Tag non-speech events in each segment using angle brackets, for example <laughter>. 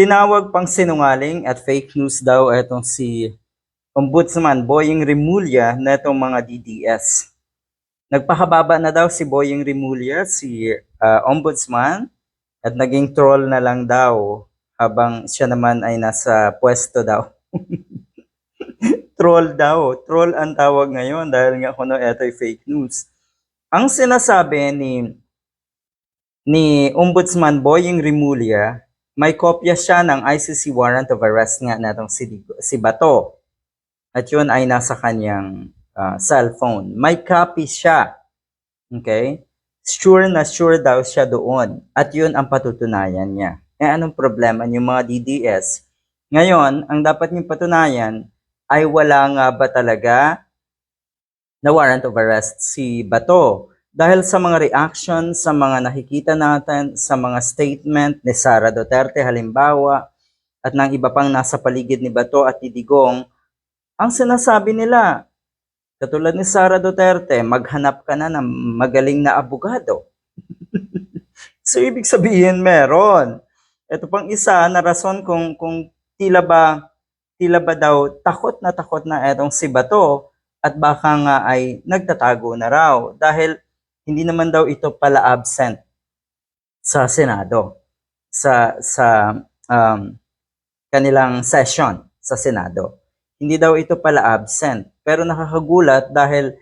Tinawag pang sinungaling at fake news daw itong si Ombudsman Boying Rimulya na itong mga DDS. Nagpahababa na daw si Boying Rimulya, si ah, Ombudsman, at naging troll na lang daw habang siya naman ay nasa pwesto daw. <laughs> troll daw. Troll ang tawag ngayon dahil nga kuno ito ay fake news. Ang sinasabi ni ni Ombudsman Boying Rimulya, may kopya siya ng ICC warrant of arrest nga natong si, si Bato. At yun ay nasa kanyang ah, cellphone. May copy siya. Okay? Sure na sure daw siya doon. At yun ang patutunayan niya. Eh anong problema yung mga DDS? Ngayon, ang dapat niyong patunayan ay wala nga ba talaga na warrant of arrest si Bato. Dahil sa mga reaction, sa mga nakikita natin, sa mga statement ni Sara Duterte halimbawa, at ng iba pang nasa paligid ni Bato at ni ang sinasabi nila, katulad ni Sara Duterte, maghanap ka na ng magaling na abogado. <laughs> so, ibig sabihin meron. Ito pang isa na rason kung, kung tila ba, tila ba daw takot na takot na etong si Bato at baka nga ay nagtatago na raw dahil hindi naman daw ito pala absent sa Senado sa sa um, kanilang session sa Senado. Hindi daw ito pala absent pero nakakagulat dahil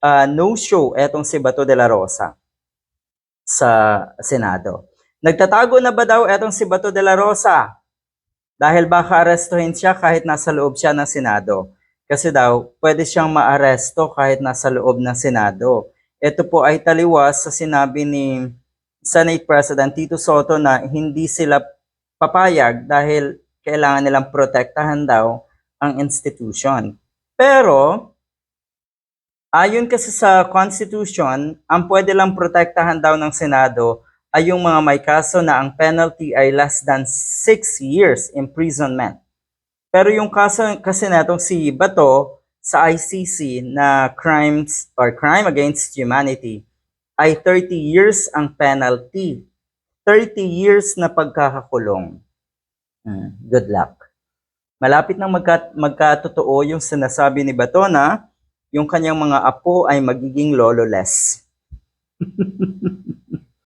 ah, no show etong si Bato de la Rosa sa Senado. Nagtatago na ba daw etong si Bato de la Rosa? Dahil baka arestuhin siya kahit nasa loob siya ng Senado. Kasi daw, pwede siyang maaresto kahit nasa loob ng Senado. Ito po ay taliwas sa sinabi ni Senate President Tito Soto na hindi sila papayag dahil kailangan nilang protektahan daw ang institution. Pero, ayon kasi sa Constitution, ang pwede lang protektahan daw ng Senado ay yung mga may kaso na ang penalty ay less than 6 years imprisonment. Pero yung kaso kasi natong si Bato sa ICC na crimes or crime against humanity ay 30 years ang penalty. 30 years na pagkakakulong. Hmm, good luck. Malapit nang magka, magkatotoo yung sinasabi ni Bato na yung kanyang mga apo ay magiging lololess. <laughs>